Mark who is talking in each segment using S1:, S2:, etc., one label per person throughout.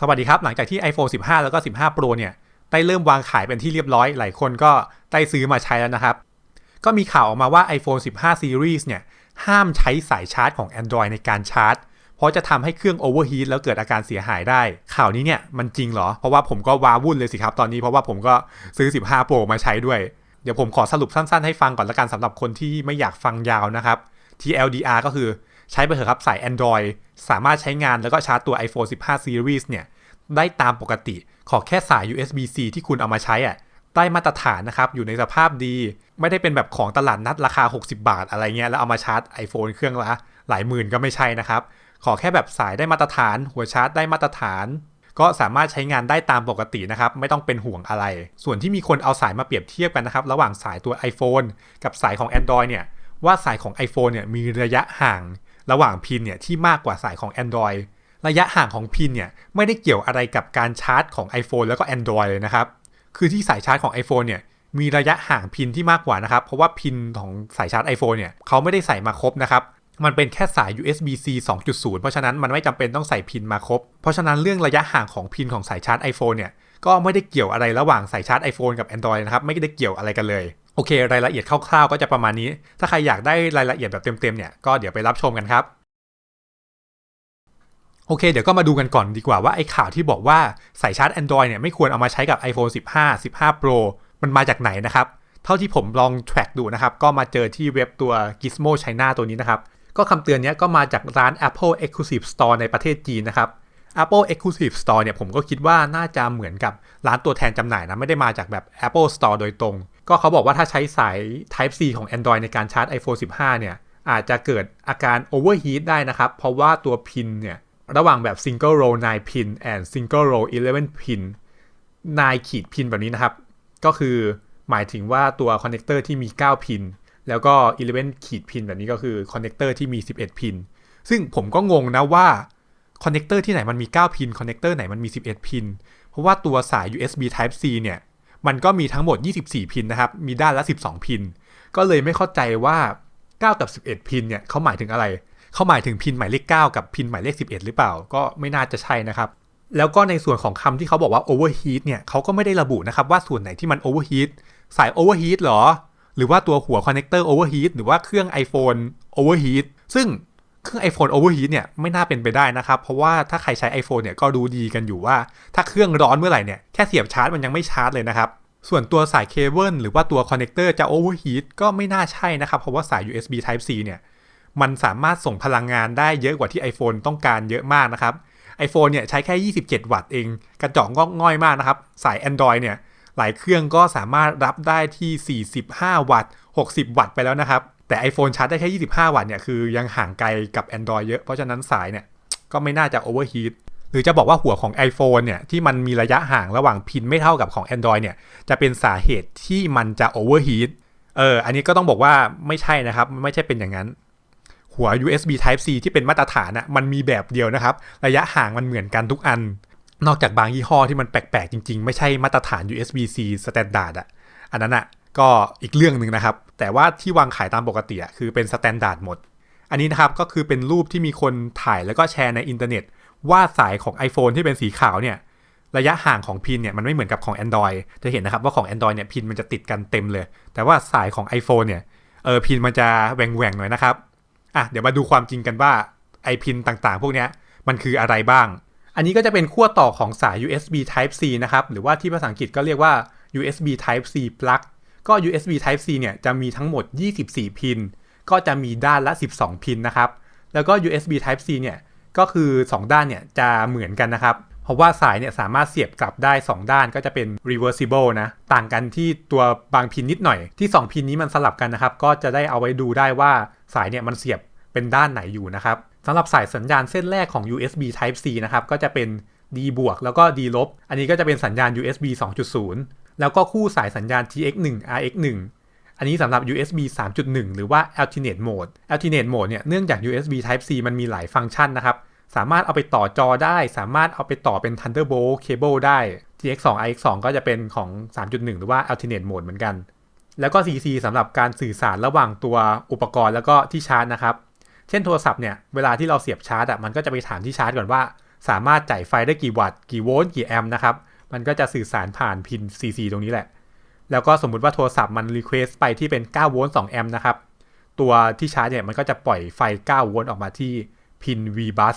S1: สวัสดีครับ หลังจากที่ iPhone 15 แล้วก็ 15 Pro เนี่ยได้เริ่มวางขายเป็นที่เรียบร้อย หลายคนก็ได้ซื้อมาใช้แล้วนะครับ ก็มีข่าวออกมาว่า iPhone 15 Series เนี่ยห้ามใช้สายชาร์จของ Android ในการชาร์จ เพราะจะทำให้เครื่อง overheat แล้วเกิดอาการเสียหายได้ ข่าวนี้เนี่ยมันจริงเหรอ เพราะว่าผมก็ว้าวุ่นเลยสิครับตอนนี้เพราะว่าผมก็ซื้อ 15 Pro มาใช้ด้วย เดี๋ยวผมขอสรุปสั้นๆให้ฟังก่อนละกันสำหรับคนที่ไม่อยากฟังยาวนะครับ TLDR ก็คือ ใช้ไปเถอะครับสาย Android สามารถใช้งานแล้วก็ชาร์จตัว iPhone 15 Series เนี่ย ได้ตามปกติ ขอแค่สาย USB-C ที่คุณเอามาใช้อะได้มาตรฐานนะครับ อยู่ในสภาพดี ไม่ได้เป็นแบบของตลาดนัดราคา 60 บาทอะไรเงี้ย แล้วเอามาชาร์จ iPhone เครื่องละหลายหมื่นก็ไม่ใช่นะครับ ขอแค่แบบสายได้มาตรฐาน หัวชาร์จได้มาตรฐาน ก็สามารถใช้งานได้ตามปกตินะครับ ไม่ต้องเป็นห่วงอะไร ส่วนที่มีคนเอาสายมาเปรียบเทียบกันนะครับ ระหว่างสายตัว iPhone กับสายของ Android เนี่ย ว่าสายของ iPhone เนี่ยมีระยะห่าง ระหว่างพินเนี่ยที่มากกว่าสายของ Android ระยะห่างของพินเนี่ยไม่ได้เกี่ยวอะไรกับการชาร์จของ iPhone แล้วก็ Android เลยนะครับ คือที่สายชาร์จของ iPhone เนี่ยมีระยะห่างพินที่มากกว่านะครับ เพราะว่าพินของสายชาร์จ iPhone เนี่ยเขาไม่ได้ใส่มาครบนะครับ มันเป็นแค่สาย USB-C 2.0 เพราะฉะนั้นมันไม่จำเป็นต้องใส่พินมาครบ เพราะฉะนั้นเรื่องระยะห่างของพินของสายชาร์จ iPhone เนี่ยก็ไม่ได้เกี่ยวอะไรระหว่างสายชาร์จ iPhone กับ Android นะครับ ไม่ได้เกี่ยวอะไรกันเลย โอเค รายละเอียดคร่าวๆก็จะประมาณนี้ ถ้าใครอยากได้รายละเอียดแบบเต็มๆเนี่ยก็เดี๋ยวไปรับชมกันครับ โอเค เดี๋ยวก็มาดูกันก่อนดีกว่าว่าไอ้ข่าวที่บอกว่าสายชาร์จ Android เนี่ยไม่ควรเอามาใช้กับ iPhone 15 15 Pro มันมาจากไหนนะครับ เท่าที่ผมลอง track ดูนะครับ ก็มาเจอที่เว็บตัว Gizmo China ตัวนี้นะครับ ก็คำเตือนนี้ก็มาจากร้าน Apple Exclusive Store ในประเทศจีนนะครับ Apple Exclusive Store เนี่ยผมก็คิดว่าน่าจะเหมือนกับร้านตัวแทนจำหน่ายนะไม่ได้มาจากแบบ Apple Store โดยตรง ก็เขาบอกว่าถ้าใช้สาย Type C ของ Android ในการชาร์จ iPhone 15 เนี่ย อาจจะเกิดอาการ overheat ได้นะครับ เพราะว่าตัวพินเนี่ย ระหว่างแบบ single row 9 pin and single row 11 pin 9ขีดพินแบบนี้นะครับ ก็คือหมายถึงว่าตัวคอนเนคเตอร์ที่มี 9 พิน แล้วก็ 11 ขีดพินแบบนี้ก็คือคอนเนคเตอร์ที่มี 11 พิน ซึ่งผมก็งงนะว่าคอนเนคเตอร์ที่ไหนมันมี 9 พิน คอนเนคเตอร์ไหนมันมี 11 พิน เพราะว่าตัวสาย USB Type C เนี่ย มันก็มีทั้งหมด 24 พินนะครับ มีด้านละ 12 พิน ก็เลยไม่เข้าใจว่า 9 กับ 11 พินเนี่ยเขาหมายถึงอะไร เขาหมายถึงพินหมายเลข 9 กับพินหมายเลข 11 หรือเปล่า ก็ไม่น่าจะใช่นะครับ แล้วก็ในส่วนของคำที่เขาบอกว่า overheat เนี่ยเขาก็ไม่ได้ระบุนะครับว่าส่วนไหนที่มัน overheat สาย overheat หรอ หรือว่าตัวหัวคอนเนคเตอร์ overheat หรือว่าเครื่อง iPhone overheat ซึ่ง เครื่อง iPhone overheat เนี่ยไม่น่าเป็นไปได้นะครับ เพราะว่าถ้าใครใช้ iPhone เนี่ยก็รู้ดีกันอยู่ว่า ถ้าเครื่องร้อนเมื่อไหร่เนี่ยแค่เสียบชาร์จมันยังไม่ชาร์จเลยนะครับ ส่วนตัวสายเคเบิลหรือว่าตัวคอนเนคเตอร์จะ overheat ก็ไม่น่าใช่นะครับ เพราะว่าสาย USB Type C เนี่ยมันสามารถส่งพลังงานได้เยอะกว่าที่ iPhone ต้องการเยอะมากนะครับ iPhone เนี่ยใช้แค่ 27 วัตต์เอง กระจอกงอกง่อยมากนะครับ สาย Android เนี่ยหลายเครื่องก็สามารถรับได้ที่ 45 วัตต์ 60 วัตต์ไปแล้วนะครับ แต่ iPhone ชาร์จได้แค่ 25 วัตต์เนี่ยคือยังห่างไกลกับ Android เยอะ เพราะฉะนั้นสายเนี่ยก็ไม่น่าจะ overheat หรือจะบอกว่าหัวของ iPhone เนี่ยที่มันมีระยะห่างระหว่างพินไม่เท่ากับของ Android เนี่ยจะเป็นสาเหตุที่มันจะ overheat เอออันนี้ก็ต้องบอกว่าไม่ใช่นะครับไม่ใช่เป็นอย่างนั้น หัว USB Type C ที่เป็นมาตรฐานอะมันมีแบบเดียวนะครับ ระยะห่างมันเหมือนกันทุกอัน นอกจากบางยี่ห้อที่มันแปลกๆ จริง ๆ ไม่ใช่มาตรฐาน USB-C Standard อะอันนั้นอะก็อีกเรื่องหนึ่งนะครับ แต่ว่าที่วางขายตามปกติอะคือเป็น Standard หมด อันนี้นะครับก็คือเป็นรูปที่มีคนถ่ายแล้วก็แชร์ในอินเทอร์เน็ต ว่าสายของ iPhone ที่เป็นสีขาวเนี่ยระยะห่างของพินเนี่ยมันไม่เหมือนกับของ Android จะเห็นนะครับว่าของ Android เนี่ยพินมันจะติดกันเต็มเลย แต่ว่าสายของ iPhone เนี่ยเออพินมันจะแหว่งๆหน่อยนะครับอะเดี๋ยวมาดูความจริงกันว่าไอพินต่างๆ พวกเนี้ยมันคืออะไรบ้าง อันนี้ก็จะเป็นขั้วต่อของสาย USB Type C นะครับหรือว่าที่ภาษาอังกฤษก็เรียกว่า USB Type C plug ก็ USB Type C เนี่ยจะมีทั้งหมด 24 พิน ก็จะมีด้านละ 12 พินนะครับ แล้วก็ USB Type C เนี่ยก็คือ 2 ด้านเนี่ยจะเหมือนกันนะครับ เพราะว่าสายเนี่ยสามารถเสียบกลับได้ 2 ด้านก็จะเป็น reversible นะ ต่างกันที่ตัวบางพินนิดหน่อย ที่ 2 พินนี้มันสลับกันนะครับ ก็จะได้เอาไว้ดูได้ว่าสายเนี่ยมันเสียบเป็นด้านไหนอยู่นะครับสำหรับสายสัญญาณเส้นแรกของ USB Type C นะครับก็จะเป็น D บวกแล้วก็ D ลบ อันนี้ก็จะเป็นสัญญาณ USB 2.0 แล้วก็คู่สายสัญญาณ TX1 RX1 อันนี้สำหรับ USB 3.1 หรือว่า Alternate Mode Alternate Mode เนี่ย เนื่องจาก USB Type C มันมีหลายฟังก์ชันนะครับ สามารถเอาไปต่อจอได้ สามารถเอาไปต่อเป็น Thunderbolt Cable ได้ TX2 RX2 ก็จะเป็นของ 3.1 หรือว่า Alternate Mode เหมือนกัน แล้วก็ CC สำหรับการสื่อสารระหว่างตัวอุปกรณ์แล้วก็ที่ชาร์จนะครับ เช่นโทรศัพท์เนี่ย เวลาที่เราเสียบชาร์จอะ มันก็จะไปถามที่ชาร์จก่อนว่า สามารถจ่ายไฟได้กี่วัตต์ กี่โวลต์ กี่แอมป์นะครับ มันก็จะสื่อสารผ่านพิน CC ตรงนี้แหละ แล้วก็สมมุติว่าโทรศัพท์มัน request ไปที่เป็น9โวลต์2แอมป์นะครับ ตัวที่ชาร์จเนี่ยมันก็จะปล่อยไฟ 9 โวลต์ออกมาที่พิน VBus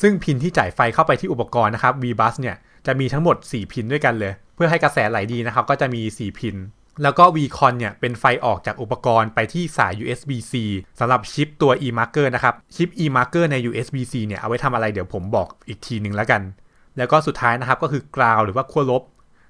S1: ซึ่งพินที่จ่ายไฟเข้าไปที่อุปกรณ์นะครับ VBus เนี่ยจะมีทั้งหมด 4 พินด้วยกันเลย เพื่อให้กระแสไหลดีนะครับ ก็จะมี 4 พิน แล้วก็ VCon เนี่ยเป็นไฟออกจากอุปกรณ์ไปที่สาย USB-C สำหรับชิปตัว eMarker นะครับ ชิป eMarker ใน USB-C เนี่ยเอาไว้ทำอะไรเดี๋ยวผมบอกอีกทีหนึ่งแล้วกัน แล้วก็สุดท้ายนะครับก็คือกราวหรือว่าขั้วลบ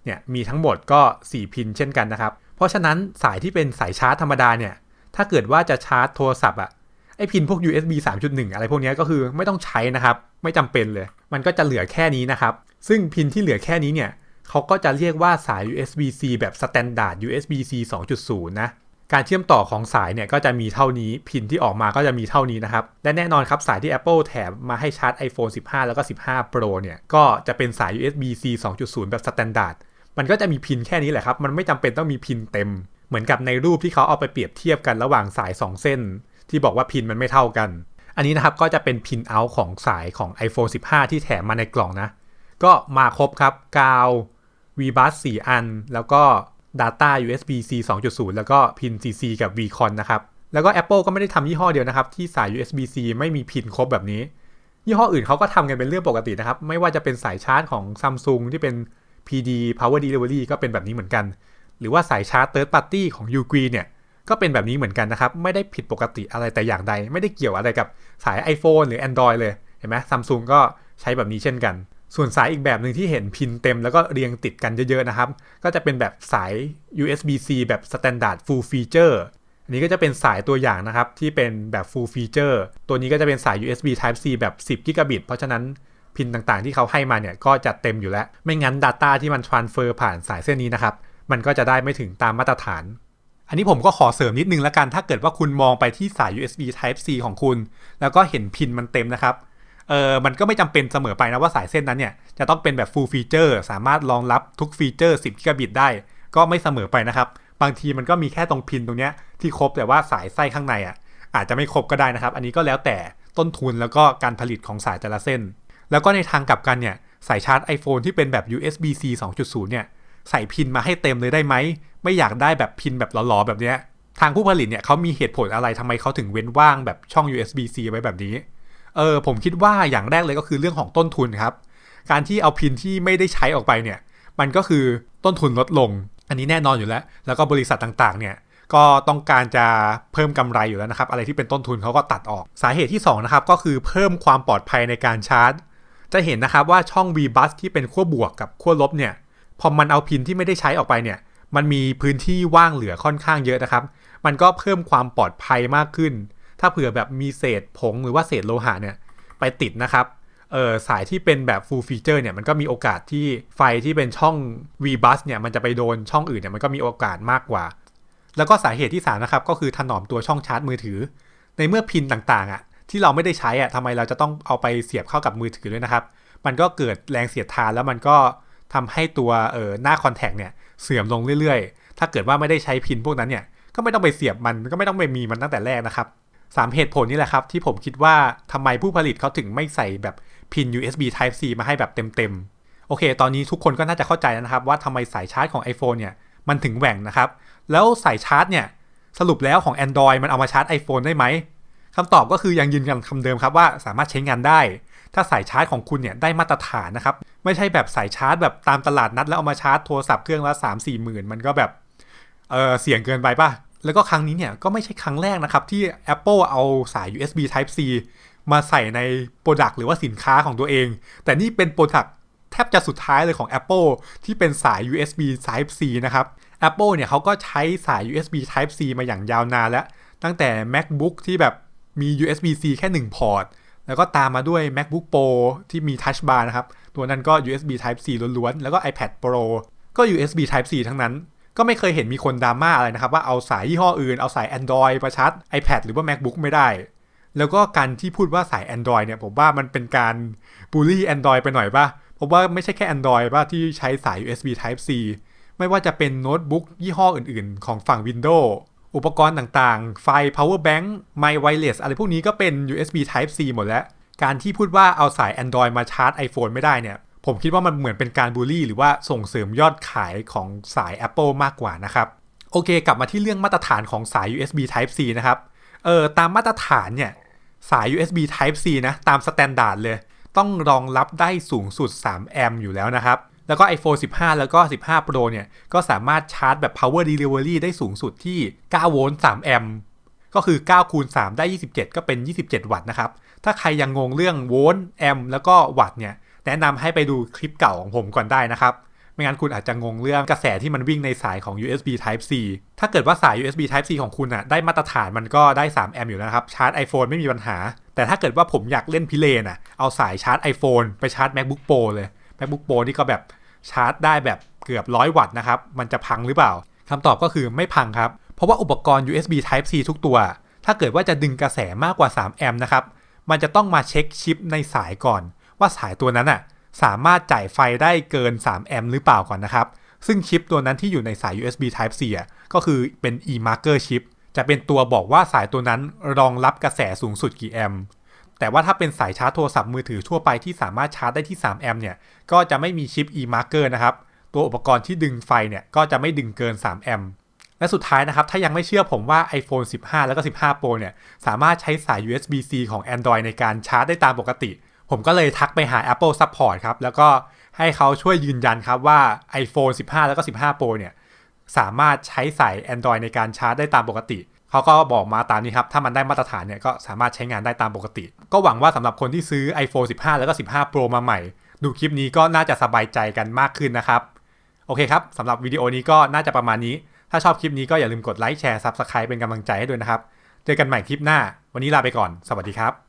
S1: เนี่ยมีทั้งหมดก็ 4 พินเช่นกันนะครับ เพราะฉะนั้นสายที่เป็นสายชาร์จธรรมดาเนี่ยถ้าเกิดว่าจะชาร์จโทรศัพท์อะไอพินพวก USB 3.1 อะไรพวกนี้ก็คือไม่ต้องใช้นะครับ ไม่จำเป็นเลย มันก็จะเหลือแค่นี้นะครับ ซึ่งพินที่เหลือแค่นี้เนี่ยเขาก็จะเรียกว่าสาย USB-C แบบ Standard USB-C 2.0 นะ การเชื่อมต่อของสายเนี่ยก็จะมีเท่านี้พินที่ออกมาก็จะมีเท่านี้นะครับ และแน่นอนครับสายที่ Apple แถมมาให้ชาร์จ iPhone 15 แล้วก็ 15 Pro เนี่ยก็จะเป็นสาย USB-C 2.0 แบบ Standard มันก็จะมีพินแค่นี้แหละครับ มันไม่จำเป็นต้องมีพินเต็ม เหมือนกับในรูปที่เขาเอาไปเปรียบเทียบกันระหว่างสาย 2 เส้น ที่บอกว่าพินมันไม่เท่ากัน อันนี้นะครับก็จะเป็นพินเอาท์ของสายของ iPhone 15 ที่แถมมาในกล่องนะ ก็มาครบครับกาว VBus 4 อัน แล้วก็ Data USB-C 2.0 แล้วก็พิน CC กับ VCon นะครับ แล้วก็ Apple ก็ไม่ได้ทำยี่ห้อเดียวนะครับ ที่สาย USB-C ไม่มีพินครบแบบนี้ ยี่ห้ออื่นเขาก็ทำกันเป็นเรื่องปกตินะครับ ไม่ว่าจะเป็นสายชาร์จของ Samsung ที่เป็น PD Power Delivery ก็เป็นแบบนี้เหมือนกัน หรือว่าสายชาร์จ Third Party ของ Ugree เนี่ยก็เป็นแบบนี้เหมือนกันนะครับ ไม่ได้ผิดปกติอะไรแต่อย่างใด ไม่ได้เกี่ยวอะไรกับสาย iPhone หรือ Android เลย เห็นไหมซัมซุงก็ใช้แบบนี้เช่นกัน ส่วนสายอีกแบบหนึ่งที่เห็นพินเต็มแล้วก็เรียงติดกันเยอะๆนะครับ ก็จะเป็นแบบสาย USB-C แบบ Standard Full Feature อันนี้ก็จะเป็นสายตัวอย่างนะครับ ที่เป็นแบบ Full Feature ตัวนี้ก็จะเป็นสาย USB Type C แบบ 10 Gigabit เพราะฉะนั้นพินต่างๆที่เขาให้มาเนี่ยก็จะเต็มอยู่แล้ว ไม่งั้น Data ที่มัน transfer ผ่านสายเส้นนี้นะครับ มันก็จะได้ไม่ถึงตามมาตรฐาน อันนี้ผมก็ขอเสริมนิดนึงละกัน ถ้าเกิดว่าคุณมองไปที่สาย USB Type C ของคุณ แล้วก็เห็นพินมันเต็มนะครับ เออมันก็ไม่จำเป็นเสมอไปนะว่าสายเส้นนั้นเนี่ยจะต้องเป็นแบบ full feature สามารถรองรับทุกฟีเจอร์10 gigabit ได้ ก็ไม่เสมอไปนะครับ บางทีมันก็มีแค่ตรงพินตรงเนี้ยที่ครบแต่ว่าสายไส้ข้างในอะอาจจะไม่ครบก็ได้นะครับ อันนี้ก็แล้วแต่ต้นทุนแล้วก็การผลิตของสายแต่ละเส้น แล้วก็ในทางกลับกันเนี่ยสายชาร์จ iPhone ที่เป็นแบบ USB-C 2.0 เนี่ยใส่พินมาให้เต็มเลยได้ไหม ไม่อยากได้แบบพินแบบหลอๆแบบเนี้ยทางผู้ผลิตเนี่ยเขามีเหตุผลอะไรทำไมเขาถึงเว้นว่างแบบช่อง USB-C ไว้แบบนี้ เออผมคิดว่าอย่างแรกเลยก็คือเรื่องของต้นทุนครับ การที่เอาพินที่ไม่ได้ใช้ออกไปเนี่ย มันก็คือต้นทุนลดลง อันนี้แน่นอนอยู่แล้ว แล้วก็บริษัทต่างๆ เนี่ย ก็ต้องการจะเพิ่มกำไรอยู่แล้วนะครับ อะไรที่เป็นต้นทุนเขาก็ตัดออก สาเหตุที่2นะครับก็คือเพิ่มความปลอดภัยในการชาร์จ จะเห็นนะครับว่าช่อง VBus ที่เป็นขั้วบวกกับขั้วลบเนี่ย พอมันเอาพินที่ไม่ได้ใช้ออกไปเนี่ย มันมีพื้นที่ว่างเหลือค่อนข้างเยอะนะครับ มันก็เพิ่มความปลอดภัยมากขึ้น ถ้าเผื่อแบบมีเศษผงหรือว่าเศษโลหะเนี่ยไปติดนะครับเออสายที่เป็นแบบ full feature เนี่ยมันก็มีโอกาสที่ไฟที่เป็นช่อง VBus เนี่ยมันจะไปโดนช่องอื่นเนี่ยมันก็มีโอกาสมากกว่า แล้วก็สาเหตุที่3นะครับก็คือถนอมตัวช่องชาร์จมือถือ ในเมื่อพินต่างๆอะที่เราไม่ได้ใช้อะทำไมเราจะต้องเอาไปเสียบเข้ากับมือถือด้วยนะครับ มันก็เกิดแรงเสียดทานแล้วมันก็ทำให้ตัวเออหน้าคอนแทคเนี่ยเสื่อมลงเรื่อยๆ ถ้าเกิดว่าไม่ได้ใช้พินพวกนั้นเนี่ยก็ไม่ต้องไปเสียบมันก็ไม่ต้องไปมีมันตั้งแต่แรกนะครับ สามเหตุผลนี่แหละครับ ที่ผมคิดว่าทำไมผู้ผลิตเขาถึงไม่ใส่แบบพิน USB Type C มาให้แบบเต็มๆ โอเค ตอนนี้ทุกคนก็น่าจะเข้าใจแล้วนะครับ ว่าทำไมสายชาร์จของ iPhone เนี่ยมันถึงแหว่งนะครับ แล้วสายชาร์จเนี่ยสรุปแล้วของ Android มันเอามาชาร์จ iPhone ได้ไหมคำตอบก็คือยังยืนยันคำเดิมครับว่าสามารถใช้งานได้ ถ้าสายชาร์จของคุณเนี่ยได้มาตรฐานนะครับ ไม่ใช่แบบสายชาร์จแบบตามตลาดนัดแล้วเอามาชาร์จโทรศัพท์เครื่องละ3 4หมื่นมันก็แบบเออเสี่ยงเกินไปป่ะ แล้วก็ครั้งนี้เนี่ยก็ไม่ใช่ครั้งแรกนะครับ ที่ Apple เอาสาย USB Type C มาใส่ในโปรดักต์หรือว่าสินค้าของตัวเอง แต่นี่เป็นโปรดักต์แทบจะสุดท้ายเลยของ Apple ที่เป็นสาย USB Type C นะครับ Apple เนี่ยเขาก็ใช้สาย USB Type C มาอย่างยาวนานแล้ว ตั้งแต่ MacBook ที่แบบมี USB-C แค่ 1 พอร์ต แล้วก็ตามมาด้วย MacBook Pro ที่มี Touch Bar นะครับ ตัวนั้นก็ USB Type C ล้วนๆ แล้วก็ iPad Pro ก็ USB Type C ทั้งนั้น ก็ไม่เคยเห็นมีคนดราม่าอะไรนะครับ ว่าเอาสายยี่ห้ออื่นเอาสาย Android มาชาร์จ iPad หรือว่า MacBook ไม่ได้ แล้วก็การที่พูดว่าสาย Android เนี่ยผมว่ามันเป็นการบูลลี่ Android ไปหน่อยป่ะผมว่าไม่ใช่แค่ Android ป่ะที่ใช้สาย USB Type C ไม่ว่าจะเป็นโน้ตบุ๊กยี่ห้ออื่น ๆ ของฝั่ง Windows อุปกรณ์ต่างๆ ไฟ power bank ไมค์ wireless อะไรพวกนี้ก็เป็น USB Type C หมดแล้ว การที่พูดว่าเอาสาย Android มาชาร์จ iPhone ไม่ได้เนี่ย ผมคิดว่ามันเหมือนเป็นการบูลลี่ หรือว่าส่งเสริมยอดขายของสาย Apple มากกว่านะครับโอเค กลับมาที่เรื่องมาตรฐานของสาย USB Type C นะครับเออตามมาตรฐานเนี่ยสาย USB Type C นะตามสแตนดาร์ดเลย ต้องรองรับได้สูงสุด 3 แอมป์อยู่แล้วนะครับแล้วก็ iPhone 15 แล้วก็ 15 Pro เนี่ย ก็สามารถชาร์จแบบ power delivery ได้สูงสุดที่ 9 โวลต์ 3 แอมป์ ก็คือ 9 คูณ 3 ได้ 27 ก็เป็น 27 วัตต์นะครับ ถ้าใครยังงงเรื่องโวลต์ แอมป์ แล้วก็วัตต์เนี่ย แนะนำให้ไปดูคลิปเก่าของผมก่อนได้นะครับ ไม่งั้นคุณอาจจะงงเรื่องกระแสที่มันวิ่งในสายของ USB Type C ถ้าเกิดว่าสาย USB Type C ของคุณอะได้มาตรฐานมันก็ได้3แอมป์อยู่แล้วนะครับ ชาร์จ iPhone ไม่มีปัญหา แต่ถ้าเกิดว่าผมอยากเล่นพิเรนอะเอาสายชาร์จ iPhone ไปชาร์จ MacBook Pro เลย MacBook Pro นี่ก็แบบชาร์จได้แบบเกือบร้อยวัตต์นะครับ มันจะพังหรือเปล่าคำตอบก็คือไม่พังครับ เพราะว่าอุปกรณ์ USB Type C ทุกตัว ถ้าเกิดว่าจะดึงกระแสมากกว่า 3 แอมป์นะครับ มันจะต้องมาเช็คชิปในสายก่อน ว่าสายตัวนั้นอะสามารถจ่ายไฟได้เกิน 3 แอมป์หรือเปล่าก่อนนะครับ ซึ่งชิปตัวนั้นที่อยู่ในสาย USB Type C อะก็คือเป็น e-marker chip จะเป็นตัวบอกว่าสายตัวนั้นรองรับกระแสสูงสุดกี่แอมป์แต่ว่าถ้าเป็นสายชาร์จโทรศัพท์มือถือทั่วไปที่สามารถชาร์จได้ที่ 3 แอมป์เนี่ย ก็จะไม่มีชิป e-marker นะครับ ตัวอุปกรณ์ที่ดึงไฟเนี่ย ก็จะไม่ดึงเกิน 3 แอมป์ และสุดท้ายนะครับ ถ้ายังไม่เชื่อผมว่า iPhone 15 แล้วก็ 15 Pro เนี่ย สามารถใช้สาย USB-C ของ Android ในการชาร์จได้ตามปกติ ผมก็เลยทักไปหา Apple Support ครับ แล้วก็ให้เขาช่วยยืนยันครับว่า iPhone 15 แล้วก็ 15 Pro เนี่ย สามารถใช้สาย Android ในการชาร์จได้ตามปกติ เขาก็บอกมาตามนี้ครับ ถ้ามันได้มาตรฐานเนี่ย ก็สามารถใช้งานได้ตามปกติ ก็หวังว่าสำหรับคนที่ซื้อ iPhone 15 แล้วก็ 15 Pro มาใหม่ ดูคลิปนี้ก็น่าจะสบายใจกันมากขึ้นนะครับ โอเคครับสำหรับวิดีโอนี้ก็น่าจะประมาณนี้ ถ้าชอบคลิปนี้ก็อย่าลืมกดไลค์แชร์ Subscribe เป็นกำลังใจให้ด้วยนะครับ เจอกันใหม่คลิปหน้า วันนี้ลาไปก่อน สวัสดีครับ